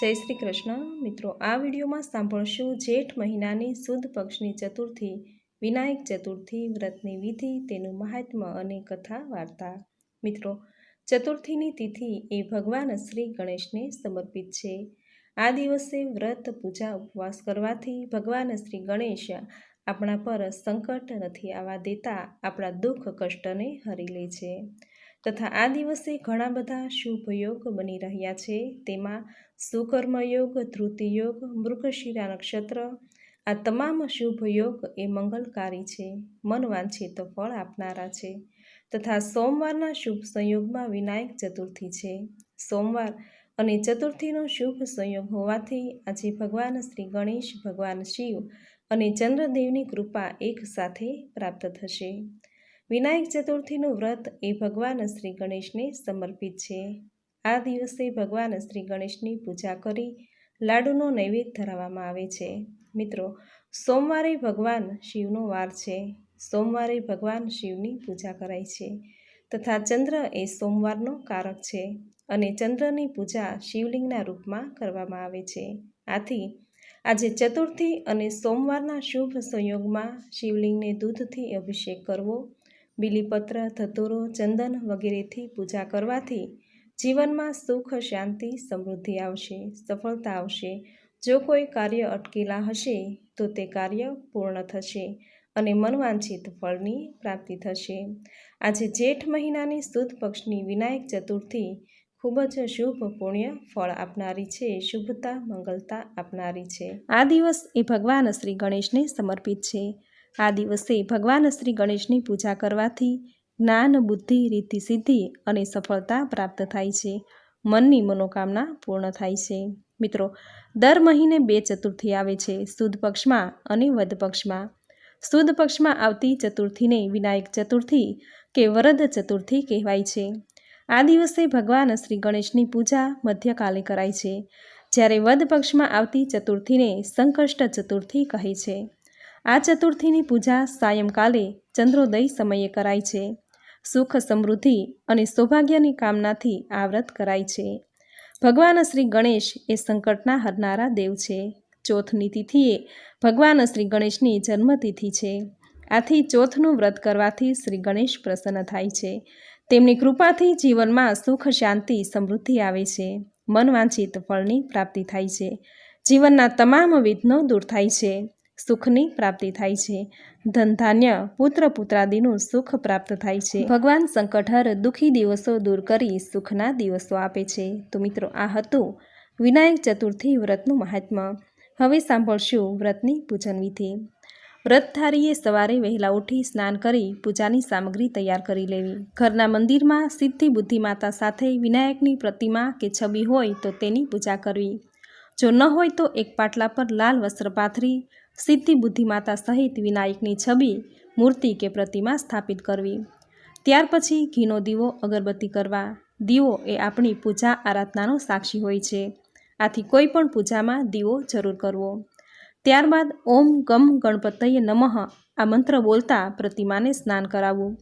જય શ્રી કૃષ્ણ. મિત્રો, આ વિડીયોમાં સાંભળશું જેઠ મહિનાની સુદ પક્ષની ચતુર્થી, વિનાયક ચતુર્થી, વ્રતની વિધિ, તેનું મહાત્મ્ય અને કથા વાર્તા. મિત્રો, ચતુર્થીની તિથિ એ ભગવાન શ્રી ગણેશને સમર્પિત છે. આ દિવસે વ્રત, પૂજા, ઉપવાસ કરવાથી ભગવાન શ્રી ગણેશ આપણા પર સંકટ નથી આવવા દેતા, આપણા દુઃખ, કષ્ટને હરી લે છે. તથા આ દિવસે ઘણા બધા શુભ યોગ બની રહ્યા છે. તેમાં સુકર્મ યોગ, ધૃતિ યોગ, મૃગશિરા નક્ષત્ર, આ તમામ શુભ યોગ એ મંગલકારી છે. મન વાંછિત ફળ આપનારા છે. તથા સોમવારના શુભ સંયોગમાં વિનાયક ચતુર્થી છે. સોમવાર અને ચતુર્થીનો શુભ સંયોગ હોવાથી આજે ભગવાન શ્રી ગણેશ, ભગવાન શિવ અને ચંદ્રદેવની કૃપા એક સાથે પ્રાપ્ત થશે. વિનાયક ચતુર્થીનું વ્રત એ ભગવાન શ્રી ગણેશને સમર્પિત છે. આ દિવસે ભગવાન શ્રી ગણેશની પૂજા કરી લાડુનો નૈવેદ્ય ધરાવવામાં આવે છે. મિત્રો, સોમવારે ભગવાન શિવનો વાર છે. સોમવારે ભગવાન શિવની પૂજા કરાય છે તથા ચંદ્ર એ સોમવારનો કારક છે અને ચંદ્રની પૂજા શિવલિંગના રૂપમાં કરવામાં આવે છે. આથી, આજે ચતુર્થી અને સોમવારના શુભ સંયોગમાં શિવલિંગને દૂધથી અભિષેક કરવો બિલીપત્ર, ધતુરો, ચંદન વગેરેથી પૂજા કરવાથી જીવનમાં સુખ, શાંતિ, સમૃદ્ધિ આવશે, સફળતા આવશે. જો કોઈ કાર્ય અટકેલા હશે, તો તે કાર્ય પૂર્ણ થશે અને મનવાંછિત ફળની પ્રાપ્તિ થશે. આજે જેઠ મહિનાની સુદ પક્ષની વિનાયક ચતુર્થી ખૂબ જ શુભ પુણ્ય ફળ આપનારી છે, શુભતા, મંગલતા આપનારી છે. આ દિવસ એ ભગવાન શ્રી ગણેશને સમર્પિત છે. આ દિવસે ભગવાન શ્રી ગણેશની પૂજા કરવાથી જ્ઞાન, બુદ્ધિ, રીતિ સિદ્ધિ અને સફળતા પ્રાપ્ત થાય છે. મનની મનોકામના પૂર્ણ થાય છે. મિત્રો, દર મહિને બે ચતુર્થી આવે છે, સુદ પક્ષમાં અને વધ પક્ષમાં. સુદ પક્ષમાં આવતી ચતુર્થીને વિનાયક ચતુર્થી કે વરદ ચતુર્થી કહેવાય છે. આ દિવસે ભગવાન શ્રી ગણેશની પૂજા મધ્યકાલે કરાય છે. જ્યારે વદ પક્ષમાં આવતી ચતુર્થીને સંકષ્ટ ચતુર્થી કહે છે. આ ચતુર્થીની પૂજા સાયંકાલે ચંદ્રોદય સમયે કરાય છે. સુખ સમૃદ્ધિ અને સૌભાગ્યની કામનાથી આ વ્રત કરાય છે. ભગવાન શ્રી ગણેશ એ સંકટના હરનારા દેવ છે. ચોથની તિથિએ ભગવાન શ્રી ગણેશની જન્મતિથિ છે. આથી ચોથનું વ્રત કરવાથી શ્રી ગણેશ પ્રસન્ન થાય છે. તેમની કૃપાથી જીવનમાં સુખ, શાંતિ, સમૃદ્ધિ આવે છે. મન વાંછિત ફળની પ્રાપ્તિ થાય છે. જીવનના તમામ વિઘ્નો દૂર થાય છે. સુખની પ્રાપ્તિ થાય છે. ધનધાન્ય પુત્ર પુત્રાદિનું સુખ પ્રાપ્ત થાય છે. ભગવાન સંકટહર દુઃખી દિવસો દૂર કરી સુખના દિવસો આપે છે. તો મિત્રો, આ હતું વિનાયક ચતુર્થી વ્રતનું મહાત્મ્ય. હવે સાંભળશું વ્રતની પૂજન વિધિ. વ્રતધારીએ સવારે વહેલા ઉઠી સ્નાન કરી પૂજાની સામગ્રી તૈયાર કરી લેવી. ઘરના મંદિરમાં સિદ્ધિ બુદ્ધિ માતા સાથે વિનાયકની પ્રતિમા કે છબી હોય તો તેની પૂજા કરવી. જો ન હોય તો એક પાટલા પર લાલ વસ્ત્ર પાથરી, સિદ્ધિ બુદ્ધિમાતા સહિત વિનાયકની છબી, મૂર્તિ કે પ્રતિમા સ્થાપિત કરવી. ત્યાર પછી ઘીનો દીવો અગરબત્તી કરવા. દીવો એ આપણી પૂજા આરાધનાનો સાક્ષી હોય છે. આથી કોઈ પણ પૂજામાં દીવો જરૂર કરવો. ત્યારબાદ ઓમ ગમ ગણપતય નમઃ, આ મંત્ર બોલતા પ્રતિમાને સ્નાન કરાવવું.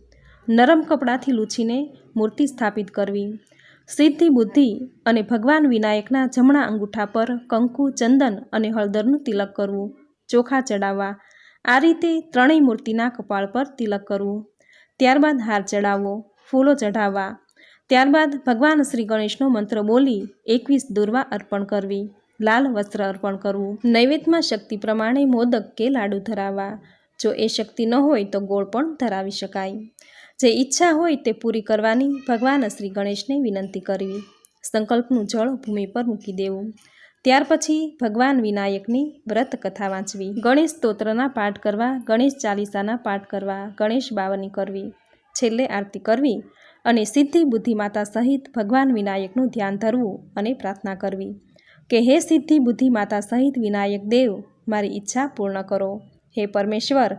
નરમ કપડાથી લૂછીને મૂર્તિ સ્થાપિત કરવી. સિદ્ધિ, બુદ્ધિ અને ભગવાન વિનાયકના જમણા અંગૂઠા પર કંકુ, ચંદન અને હળદરનું તિલક કરવું, ચોખા ચડાવવા. આ રીતે ત્રણેય મૂર્તિના કપાળ પર તિલક કરવું. ત્યારબાદ હાર ચડાવવો, ફૂલો ચઢાવવા. ત્યારબાદ ભગવાન શ્રી ગણેશનો મંત્ર બોલી એકવીસ દુર્વા અર્પણ કરવી, લાલ વસ્ત્ર અર્પણ કરવું. નૈવેદ્યમાં શક્તિ પ્રમાણે મોદક કે લાડુ ધરાવવા. જો એ શક્તિ ન હોય તો ગોળ પણ ધરાવી શકાય. જે ઈચ્છા હોય તે પૂરી કરવાની ભગવાન શ્રી ગણેશને વિનંતી કરવી. સંકલ્પનું જળ ભૂમિ પર મૂકી દેવું. ત્યાર પછી ભગવાન વિનાયકની વ્રત કથા વાંચવી. ગણેશ સ્તોત્રના પાઠ કરવા, ગણેશ ચાલીસાના પાઠ કરવા, ગણેશ બાવની કરવી, છેલ્લે આરતી કરવી અને સિદ્ધિ બુદ્ધિ માતા સહિત ભગવાન વિનાયકનું ધ્યાન ધરવું અને પ્રાર્થના કરવી કે હે સિદ્ધિ બુદ્ધિ માતા સહિત વિનાયક દેવ, મારી ઈચ્છા પૂર્ણ કરો. હે પરમેશ્વર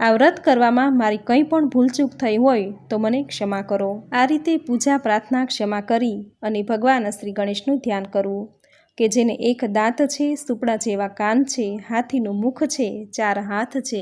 આ વ્રત કરવામાં મારી કંઈ પણ ભૂલચૂક થઈ હોય તો મને ક્ષમા કરો. આ રીતે પૂજા પ્રાર્થના ક્ષમા કરી અને ભગવાન શ્રી ગણેશનું ધ્યાન કરવું, કે જેને એક દાંત છે, સુપડા જેવા કાન છે, હાથીનું મુખ છે, ચાર હાથ છે,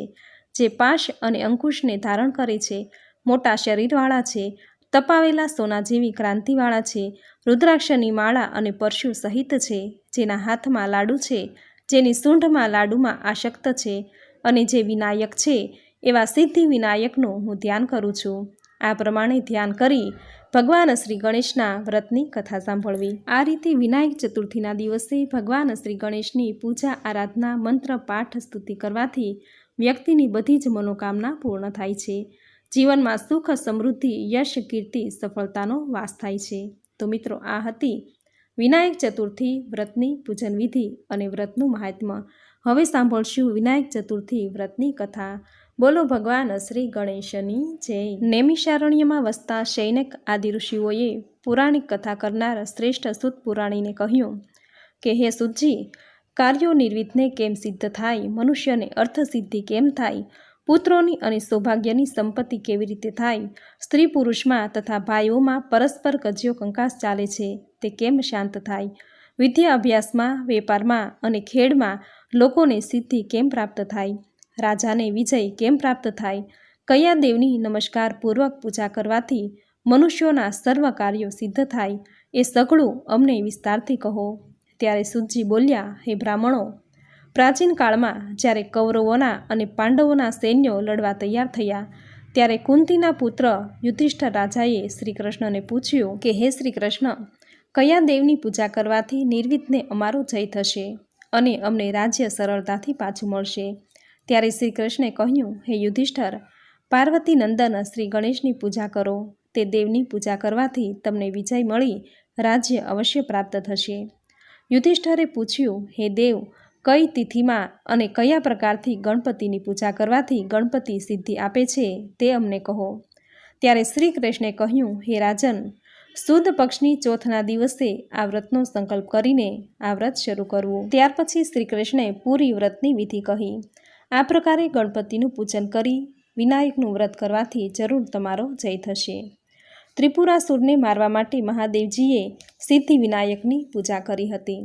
જે પાશ અને અંકુશને ધારણ કરે છે, મોટા શરીરવાળા છે, તપાવેલા સોના જેવી ક્રાંતિવાળા છે, રુદ્રાક્ષની માળા અને પરશુ સહિત છે, જેના હાથમાં લાડુ છે, જેની સૂંઢમાં લાડુમાં આશક્ત છે અને જે વિનાયક છે, એવા સિદ્ધિ વિનાયકનું હું ધ્યાન કરું છું. આ પ્રમાણે ધ્યાન કરી ભગવાન શ્રી ગણેશના વ્રતની કથા સાંભળવી. આ રીતે વિનાયક ચતુર્થીના દિવસે ભગવાન શ્રી ગણેશની પૂજા આરાધના મંત્ર પાઠ સ્તુતિ કરવાથી વ્યક્તિની બધી જ મનોકામના પૂર્ણ થાય છે. જીવનમાં સુખ, સમૃદ્ધિ, યશ, કીર્તિ, સફળતાનો વાસ થાય છે. તો મિત્રો, આ હતી વિનાયક ચતુર્થી વ્રતની પૂજન વિધિ અને વ્રતનું મહાત્મ્ય. હવે સાંભળશું વિનાયક ચતુર્થી વ્રતની કથા. બોલો ભગવાન શ્રી ગણેશની જય. નૈમિષારણ્યમાં વસતા સૈનિક આદિ ઋષિઓએ પુરાણિક કથા કરનાર શ્રેષ્ઠ સુત પુરાણીને કહ્યું કે, હે સુતજી, કાર્યો નિર્વિધને કેમ સિદ્ધ થાય? મનુષ્યને અર્થસિદ્ધિ કેમ થાય? પુત્રોની અને સૌભાગ્યની સંપત્તિ કેવી રીતે થાય? સ્ત્રી પુરુષમાં તથા ભાઈઓમાં પરસ્પર કજ્યો કંકાસ ચાલે છે. તે કેમ શાંત થાય? વિદ્યા અભ્યાસમાં, વેપારમાં અને ખેડમાં લોકોને સિદ્ધિ કેમ પ્રાપ્ત થાય? રાજાને વિજય કેમ પ્રાપ્ત થાય? કયા દેવની નમસ્કારપૂર્વક પૂજા કરવાથી મનુષ્યોના સર્વ કાર્યો સિદ્ધ થાય? એ સઘળું અમને વિસ્તારથી કહો. ત્યારે સુજી બોલ્યા, હે બ્રાહ્મણો, પ્રાચીન કાળમાં જ્યારે કૌરવોના અને પાંડવોના સૈન્યો લડવા તૈયાર થયા, ત્યારે કુંતીના પુત્ર યુધિષ્ઠર રાજાએ શ્રી કૃષ્ણને પૂછ્યું કે, હે શ્રી કૃષ્ણ કયા દેવની પૂજા કરવાથી નિર્વિઘ્ને અમારો જય થશે? અને અમને રાજ્ય સરળતાથી પાછું મળશે. ત્યારે શ્રી કૃષ્ણે કહ્યું, હે યુધિષ્ઠર, પાર્વતી નંદન શ્રી ગણેશની પૂજા કરો. તે દેવની પૂજા કરવાથી તમને વિજય મળી, રાજ્ય અવશ્ય પ્રાપ્ત થશે. યુધિષ્ઠરે પૂછ્યું, હે દેવ, કઈ તિથિમાં અને કયા પ્રકારથી ગણપતિની પૂજા કરવાથી ગણપતિ સિદ્ધિ આપે છે તે અમને કહો. ત્યારે શ્રી કૃષ્ણે કહ્યું, હે રાજન સુદ પક્ષની ચોથના દિવસે આ વ્રતનો સંકલ્પ કરીને આ વ્રત શરૂ કરવું. ત્યાર પછી શ્રી કૃષ્ણે પૂરી વ્રતની વિધિ કહી. આ પ્રકારે ગણપતિનું પૂજન કરી વિનાયકનું વ્રત કરવાથી જરૂર તમારો જય થશે. ત્રિપુરાસુરને મારવા માટે મહાદેવજીએ સિદ્ધિ વિનાયકની પૂજા કરી હતી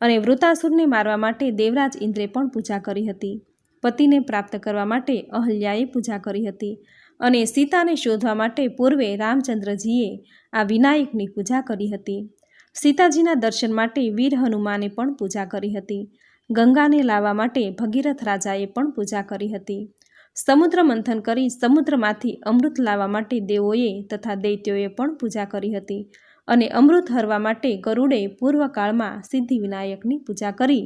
અને વૃતાસુરને મારવા માટે દેવરાજ ઇન્દ્રે પણ પૂજા કરી હતી. પતિને પ્રાપ્ત કરવા માટે અહલ્યાએ પૂજા કરી હતી અને સીતાને શોધવા માટે પૂર્વે રામચંદ્રજીએ આ વિનાયકની પૂજા કરી હતી. સીતાજીના દર્શન માટે વીર હનુમાને પણ પૂજા કરી હતી. ગંગાને લાવવા માટે ભગીરથ રાજાએ પણ પૂજા કરી હતી. સમુદ્ર મંથન કરી સમુદ્રમાંથી અમૃત લાવવા માટે દેવોએ તથા દૈત્યોએ પણ પૂજા કરી હતી અને અમૃત હરવા માટે ગરુડે પૂર્વકાળમાં સિદ્ધિ વિનાયકની પૂજા કરી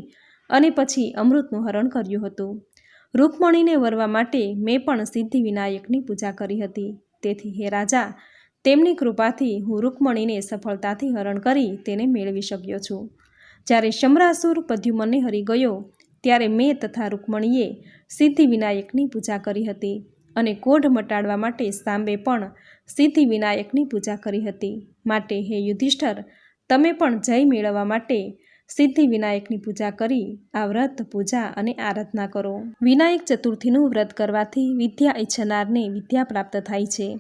અને પછી અમૃતનું હરણ કર્યું હતું. રૂકમણીને વરવા માટે મેં પણ સિદ્ધિ વિનાયકની પૂજા કરી હતી. તેથી હે રાજા, તેમની કૃપાથી હું રૂકમણીને સફળતાથી હરણ કરી તેને મેળવી શક્યો છું. જ્યારે શમરાસુર પદ્યુમને હરી ગયો, ત્યારે મેં તથા રૂકમણીએ સિદ્ધિ વિનાયકની પૂજા કરી હતી અને કોઢ મટાડવા માટે સાંબે પણ સિદ્ધિ વિનાયકની પૂજા કરી હતી. માટે હે યુધિષ્ઠર, તમે પણ જય મેળવવા માટે સિદ્ધિ વિનાયકની પૂજા કરી, આ વ્રત, પૂજા અને આરાધના કરો. વિનાયક ચતુર્થીનું વ્રત કરવાથી વિદ્યા ઈચ્છનારને વિદ્યા પ્રાપ્ત થાય છે.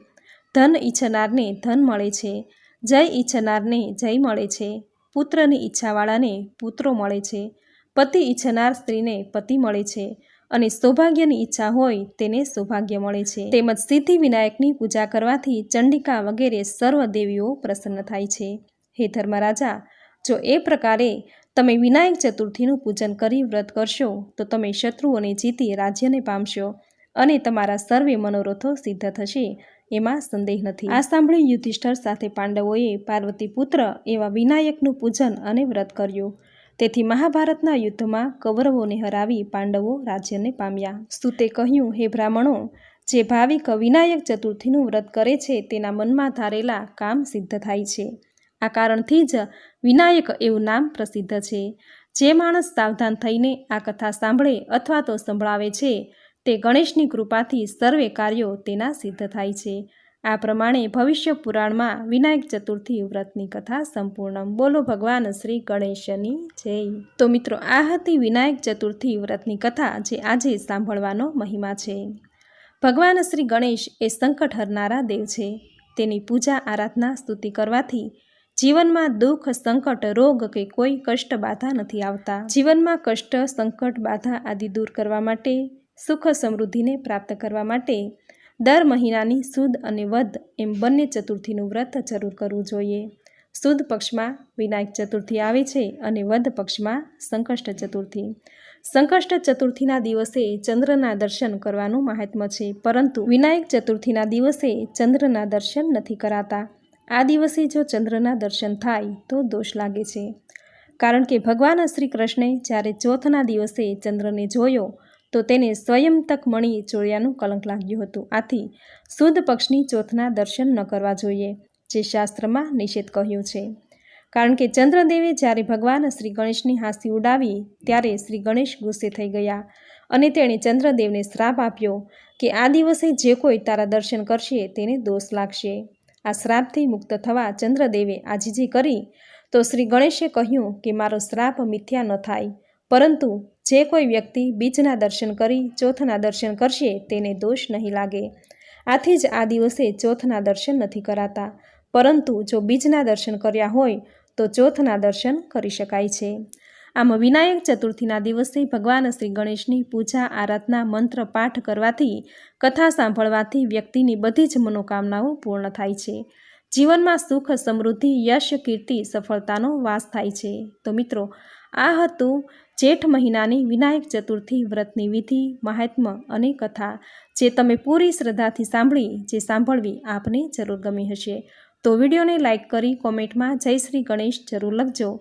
ધન ઈચ્છનારને ધન મળે છે. જય ઈચ્છનારને જય મળે છે. પુત્રની ઈચ્છાવાળાને પુત્રો મળે છે. પતિ ઈચ્છનાર સ્ત્રીને પતિ મળે છે અને સૌભાગ્યની ઈચ્છા હોય તેને સૌભાગ્ય મળે છે. તેમજ સિદ્ધિ વિનાયકની પૂજા કરવાથી ચંડિકા વગેરે સર્વ દેવીઓ પ્રસન્ન થાય છે. હે ધર્મરાજા જો એ પ્રકારે તમે વિનાયક ચતુર્થીનું પૂજન કરી વ્રત કરશો, તો તમે શત્રુઓને જીતી રાજ્યને પામશો અને તમારા સર્વે મનોરથો સિદ્ધ થશે, એમાં સંદેહ નથી. આ સાંભળી યુધિષ્ઠર સાથે પાંડવોએ પાર્વતી પુત્ર એવા વિનાયકનું પૂજન અને વ્રત કર્યું. તેથી મહાભારતના યુદ્ધમાં કૌરવોને હરાવી પાંડવો રાજ્યને પામ્યા. સુતે કહ્યું, હે બ્રાહ્મણો, જે ભાવિક વિનાયક ચતુર્થીનું વ્રત કરે છે, તેના મનમાં ધારેલા કામ સિદ્ધ થાય છે. આ કારણથી જ વિનાયક એવું નામ પ્રસિદ્ધ છે. જે માણસ સાવધાન થઈને આ કથા સાંભળે અથવા તો સંભળાવે છે, તે ગણેશની કૃપાથી સર્વે કાર્યો તેના સિદ્ધ થાય છે. આ પ્રમાણે ભવિષ્ય પુરાણમાં વિનાયક ચતુર્થી વ્રતની કથા સંપૂર્ણ. બોલો ભગવાન શ્રી ગણેશની જય. તો મિત્રો, આ હતી વિનાયક ચતુર્થી વ્રતની કથા જે આજે સાંભળવાનો મહિમા છે. ભગવાન શ્રી ગણેશ એ સંકટ હરનારા દેવ છે. તેની પૂજા, આરાધના, સ્તુતિ કરવાથી જીવનમાં દુઃખ, સંકટ, રોગ કે કોઈ કષ્ટ બાધા નથી આવતા. જીવનમાં કષ્ટ, સંકટ, બાધા આદિ દૂર કરવા માટે, સુખ સમૃદ્ધિને પ્રાપ્ત કરવા માટે દર મહિનાની સુદ અને વધ એમ બંને ચતુર્થીનું વ્રત જરૂર કરવું જોઈએ. સુદ પક્ષમાં વિનાયક ચતુર્થી આવે છે અને વધ પક્ષમાં સંકષ્ટ ચતુર્થી. સંકષ્ટ ચતુર્થીના દિવસે ચંદ્રના દર્શન કરવાનું મહાત્મ્ય છે, પરંતુ વિનાયક ચતુર્થીના દિવસે ચંદ્રના દર્શન નથી કરાતા. આ દિવસે જો ચંદ્રના દર્શન થાય તો દોષ લાગે છે. કારણ કે ભગવાન શ્રી કૃષ્ણે જ્યારે ચોથના દિવસે ચંદ્રને જોયો, તો તેને સ્વયં તક મણી ચોળિયાનું કલંક લાગ્યું હતું. આથી સુદ પક્ષની ચોથના દર્શન ન કરવા જોઈએ, જે શાસ્ત્રમાં નિષેધ કહ્યું છે. કારણ કે ચંદ્રદેવે જ્યારે ભગવાન શ્રી ગણેશની હાંસી ઉડાવી, ત્યારે શ્રી ગણેશ ગુસ્સે થઈ ગયા અને તેણે ચંદ્રદેવને શ્રાપ આપ્યો કે આ દિવસે જે કોઈ તારા દર્શન કરશે, તેને દોષ લાગશે. આ શ્રાપથી મુક્ત થવા ચંદ્રદેવે આજીજી કરી તો શ્રી ગણેશે કહ્યું કે મારો શ્રાપ મિથ્યા ન થાય, પરંતુ જે કોઈ વ્યક્તિ બીજના દર્શન કરી ચોથના દર્શન કરશે તેને દોષ નહીં લાગે. આથી જ આ દિવસે ચોથના દર્શન નથી કરાતા, પરંતુ જો બીજના દર્શન કર્યા હોય તો ચોથના દર્શન કરી શકાય છે. આમ વિનાયક ચતુર્થીના દિવસે ભગવાન શ્રી ગણેશની પૂજા, આરાધના, મંત્ર પાઠ કરવાથી, કથા સાંભળવાથી વ્યક્તિની બધી જ મનોકામનાઓ પૂર્ણ થાય છે. જીવનમાં સુખ, સમૃદ્ધિ, યશ, કીર્તિ, સફળતાનો વાસ થાય છે. તો મિત્રો, આ હતું જેઠ મહિનાની વિનાયક ચતુર્થી વ્રતની વિધિ, મહાત્મ્ય અને કથા, જે તમે પૂરી શ્રદ્ધાથી સાંભળી, જે સાંભળવી આપને જરૂર ગમી હશે. તો વિડીયોને લાઇક કરી કોમેન્ટમાં જય શ્રી ગણેશ જરૂર લખજો.